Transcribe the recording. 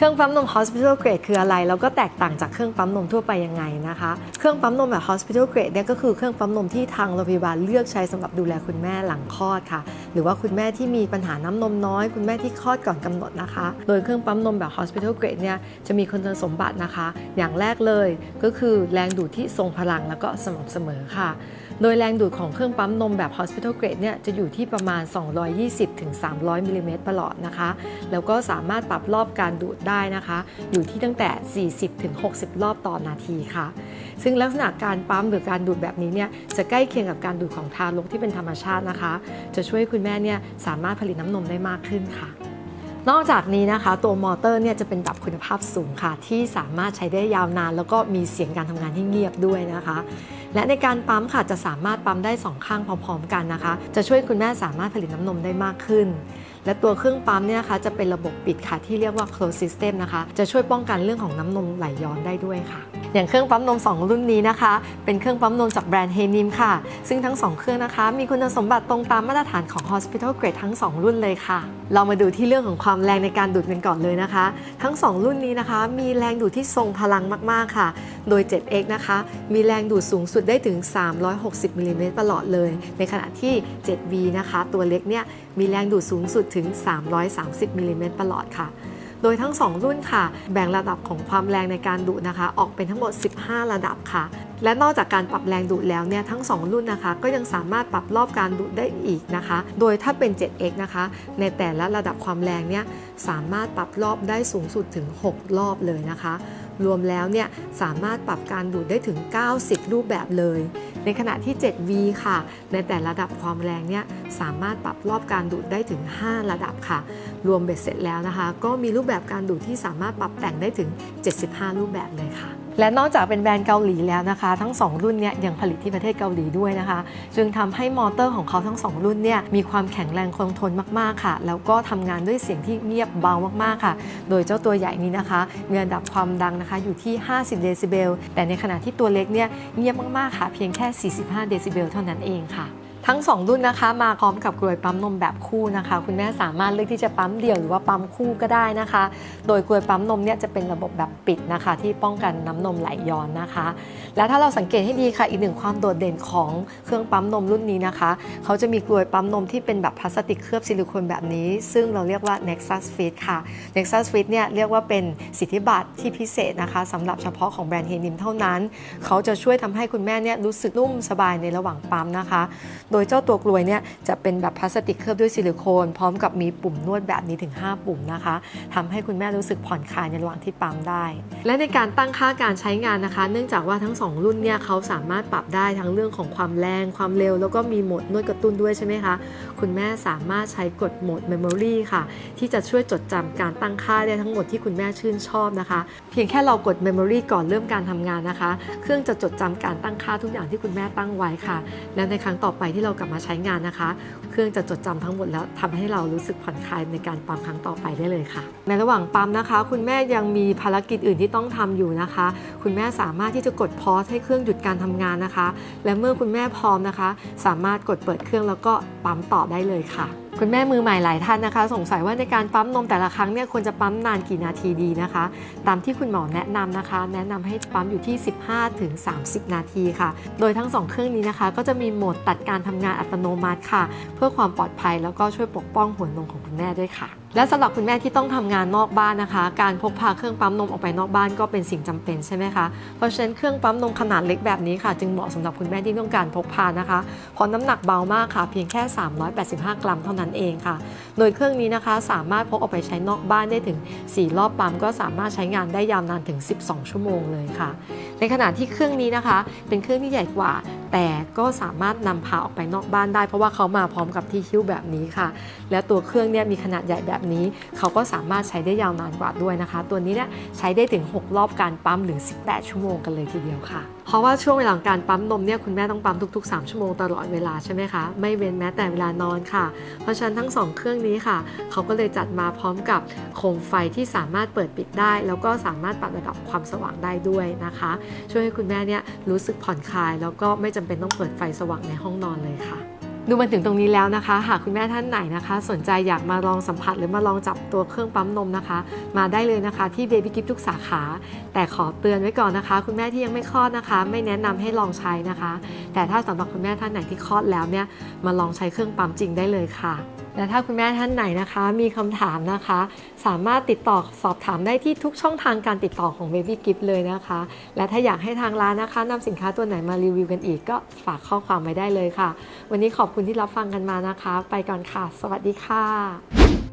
เครื่องปั๊มนม hospital grade คืออะไร แล้วก็แตกต่างจากเครื่องปั๊มนมทั่วไปยังไงนะคะ เครื่องปั๊มนมแบบ hospital grade เนี่ยก็คือเครื่องปั๊มนมที่ทางโรงพยาบาลเลือกใช้สำหรับดูแลคุณแม่หลังคลอดค่ะ หรือว่าคุณแม่ที่มีปัญหาน้ำนมน้อย คุณแม่ที่คลอดก่อนกำหนดนะคะ โดยเครื่องปั๊มนมแบบ hospital grade เนี่ยจะมีคุณสมบัตินะคะ อย่างแรกเลยก็คือแรงดูดที่ทรงพลังแล้วก็สม่ำเสมอค่ะ โดยแรงดูดของเครื่องปั๊มนมแบบ hospital grade เนี่ยจะอยู่ที่ประมาณ 220-300มิลลิเมตรประหลอดนะคะ แล้วก็สามารถปรับรอบการดูดได้นะคะ อยู่ที่ตั้งแต่ 40-60 รอบต่อนาทีค่ะ ซึ่งลักษณะการปั๊มหรือการดูดแบบนี้เนี่ยจะใกล้เคียงกับการดูดของทารกที่เป็นธรรมชาตินะคะ จะช่วยคุณแม่เนี่ยสามารถผลิตน้ำนมได้มากขึ้นค่ะ นอกจากนี้นะคะตัวมอเตอร์เนี่ยจะเป็นแบบคุณภาพสูงค่ะ ที่สามารถใช้ได้ยาวนาน แล้วก็มีเสียงการทำงานที่เงียบด้วยนะคะ และในการปั๊มค่ะจะสามารถปั๊มได้สองข้างพร้อมๆกันนะคะ จะช่วยคุณแม่สามารถผลิตน้ำนมได้มากขึ้น และตัวเครื่องปั๊มเนี่ยนะคะจะเป็นระบบปิดค่ะที่เรียกว่า closed system นะคะ จะช่วยป้องกันเรื่องของน้ำนมไหลย้อนได้ด้วยค่ะ อย่างเครื่องปั๊มนม 2 รุ่นนี้นะคะ เป็นเครื่องปั๊มนมจากแบรนด์เฮนิมค่ะ ซึ่งทั้ง 2 เครื่องนะคะ มีคุณสมบัติตรงตามมาตรฐานของ Hospital Grade ทั้ง 2 รุ่นเลยค่ะ เรามาดูที่เรื่องของความแรงในการดูดกันก่อนเลยนะคะ ทั้ง 2 รุ่นนี้นะคะ มีแรงดูดที่ทรงพลังมากๆค่ะ โดย 7X นะคะ มีแรงดูดสูงสุดได้ถึง 360มิลลิเมตรประหลอดเลย ในขณะที่ 7V นะคะ ตัวเล็กเนี่ย มีแรงดูดสูงสุดถึง 330มิลลิเมตรประหลอดค่ะ โดยทั้ง 2 รุ่นค่ะ แบ่งระดับของความแรงในการดูดนะคะ ออกเป็นทั้งหมด 15 ระดับค่ะ และนอกจากการปรับแรงดูดแล้วเนี่ยทั้ง 2 รุ่นนะคะ ก็ยังสามารถปรับรอบการดูดได้อีกนะคะ โดยถ้าเป็น 7x นะคะ ในแต่ละระดับความแรงเนี่ยสามารถปรับรอบได้สูงสุดถึง 6 รอบเลยนะคะ รวมแล้วเนี่ยสามารถปรับการดูดได้ถึง 90 รูปแบบเลย ในขณะที่ 7V ค่ะ ในแต่ระดับความแรงเนี่ยสามารถปรับรอบการดูดได้ถึง 5 ระดับค่ะ รวมเบ็ดเสร็จแล้วนะคะ ก็มีรูปแบบการดูดที่สามารถปรับแต่งได้ถึง 75 รูปแบบเลยค่ะและนอกจากเป็นแบรนด์เกาหลีแล้วนะคะ ทั้ง 2 รุ่นเนี่ยยังผลิตที่ประเทศเกาหลีด้วยนะคะ จึงทำให้มอเตอร์ของเขาทั้ง 2 รุ่นเนี่ยมีความแข็งแรงคงทนมากๆค่ะ แล้วก็ทำงานด้วยเสียงที่เงียบเบามากๆค่ะ โดยเจ้าตัวใหญ่นี้นะคะ มีระดับความดังนะคะอยู่ที่ 50 เดซิเบลแต่ในขณะที่ตัวเล็กเนี่ยเงียบมากๆค่ะ เพียงแค่ 45 เดซิเบลเท่านั้นเองค่ะ ทั้ง 2 รุ่นนะคะ มาพร้อมกับกลวยปั๊มนมแบบคู่นะคะ คุณแม่สามารถเลือกที่จะปั๊มเดี่ยวหรือว่าปั๊มคู่ก็ได้นะคะ โดยกลวยปั๊มนมเนี่ยจะเป็นระบบแบบปิดนะคะ ที่ป้องกันน้ำนมไหลย้อนนะคะ และถ้าเราสังเกตให้ดีค่ะอีกหนึ่งความโดดเด่นของเครื่องปั๊มนมรุ่นนี้นะคะ เขาจะมีกลวยปั๊มนมที่เป็นแบบพลาสติกเคลือบซิลิโคนแบบนี้ ซึ่งเราเรียกว่า Nexus Fit ค่ะ Nexus Fit เนี่ยเรียกว่าเป็นสิทธิบัตรที่พิเศษนะคะสำหรับเฉพาะของแบรนด์เฮนิมเท่านั้น เขาจะช่วยทำให้คุณแม่เนี่ยรู้สึกนุ่มสบายในระหว่างปั๊มนะคะโดยเจ้าตัวกลวยเนี่ยจะเป็นแบบพลาสติกเคลือบด้วยซิลิโคน พร้อมกับมีปุ่มนวดแบบนี้ถึง 5 ปุ่มนะคะทำให้คุณแม่รู้สึกผ่อนคลายในระหว่างที่ปั๊มได้ และในการตั้งค่าการใช้งานนะคะ เนื่องจากว่าทั้ง 2 รุ่นเนี่ยเขาสามารถปรับได้ทั้งเรื่องของความแรงความเร็ว แล้วก็มีโหมดนวดกระตุ้นด้วยใช่ไหมคะคุณแม่สามารถใช้กดโหมด Memory ค่ะ ที่จะช่วยจดจำการตั้งค่าได้ทั้งหมดที่คุณแม่ชื่นชอบนะคะ เพียงแค่เรากด Memory ก่อนเริ่มการทำงานนะคะ เครื่องจะจดจำการตั้งค่าทุกอย่างที่คุณแม่ตั้งไว้ค่ะ และในครั้งต่อไปที่เรากลับมาใช้งานนะคะ เครื่องจะจดจำทั้งหมดแล้วทำให้เรารู้สึกผ่อนคลายในการปั๊มครั้งต่อไปได้เลยค่ะ ในระหว่างปั๊มนะคะ คุณแม่ยังมีภารกิจอื่นที่ต้องทำอยู่นะคะ คุณแม่สามารถที่จะกดพอสให้เครื่องหยุดการทำงานนะคะ และเมื่อคุณแม่พร้อมนะคะ สามารถกดเปิดเครื่องแล้วก็ปั๊มต่อได้เลยค่ะ คุณแม่มือใหม่หลายท่านนะคะ สงสัยว่าในการปั๊มนมแต่ละครั้งเนี่ยควรจะปั๊มนานกี่นาทีดีนะคะ ตามที่คุณหมอแนะนำนะคะ แนะนำให้ปั๊มอยู่ที่ 15-30 นาทีค่ะ โดยทั้ง 2 เครื่องนี้นะคะ ก็จะมีโหมดตัดการทำงานอัตโนมัติค่ะ เพื่อความปลอดภัยแล้วก็ช่วยปกป้องหัวนมของคุณแม่ด้วยค่ะ และสำหรับคุณแม่ที่ต้องทำงานนอกบ้านนะคะ การพกพาเครื่องปั๊มนมออกไปนอกบ้านก็เป็นสิ่งจำเป็นใช่ไหมคะเพราะฉะนั้นเครื่องปั๊มนมขนาดเล็กแบบนี้ค่ะจึงเหมาะสำหรับคุณแม่ที่ต้องการพกพานะคะเพราะน้ำหนักเบามากค่ะ เพียงแค่ 385 กรัมเท่านั้นเองค่ะ โดยเครื่องนี้นะคะสามารถพกออกไปใช้นอกบ้านได้ถึง 4 รอบปั๊มก็สามารถใช้งานได้ยาวนานถึง 12 ชั่วโมงเลยค่ะ ในขณะที่เครื่องนี้นะคะ เป็นเครื่องที่ใหญ่กว่าแต่ก็สามารถนำพาออกไปนอกบ้านได้ เพราะว่าเขามาพร้อมกับที่หิ้วแบบนี้ค่ะ และตัวเครื่องเนี่ยมีขนาดใหญ่แบบนี้ เขาก็สามารถใช้ได้ยาวนานกว่าด้วยนะคะ ตัวนี้เนี่ยใช้ได้ถึง 6 รอบการปั๊มหรือ 18 ชั่วโมงกันเลยทีเดียวค่ะ เพราะว่าช่วงเวลางการปั๊มนมเนี่ยคุณแม่ต้องปั๊มทุก ๆ 3 ชั่วโมงตลอดเวลาใช่ไหมคะ ไม่เว้นแม้แต่เวลานอนค่ะ เพราะฉะนั้นทั้ง 2 เครื่องนี้ค่ะ เขาก็เลยจัดมาพร้อมกับโคมไฟที่สามารถเปิดปิดได้ แล้วก็สามารถปรับระดับความสว่างได้ด้วยนะคะ ช่วยให้คุณแม่เนี่ยรู้สึกผ่อนคลาย แล้วก็ไม่จำเป็นต้องเปิดไฟสว่างในห้องนอนเลยค่ะ ดูมาถึงตรงนี้แล้วนะคะ หากคุณแม่ท่านไหนนะคะ สนใจอยากมาลองสัมผัสหรือมาลองจับตัวเครื่องปั๊มนมนะคะ มาได้เลยนะคะที่ Baby Gift ทุกสาขา แต่ขอเตือนไว้ก่อนนะคะ คุณแม่ที่ยังไม่คลอดนะคะ ไม่แนะนำให้ลองใช้นะคะ แต่ถ้าสำหรับคุณแม่ท่านไหนที่คลอดแล้วเนี่ยมาลองใช้เครื่องปั๊มจริงได้เลยค่ะ และถ้าคุณแม่ท่านไหนนะคะ มีคำถามนะคะ สามารถติดต่อสอบถามได้ที่ทุกช่องทางการติดต่อของ Baby Gift เลยนะคะ และถ้าอยากให้ทางร้านนะคะนำสินค้าตัวไหนมารีวิวกันอีกก็ฝากข้อความไว้ได้เลยค่ะ วันนี้ขอบคุณที่รับฟังกันมานะคะ ไปก่อนค่ะ สวัสดีค่ะ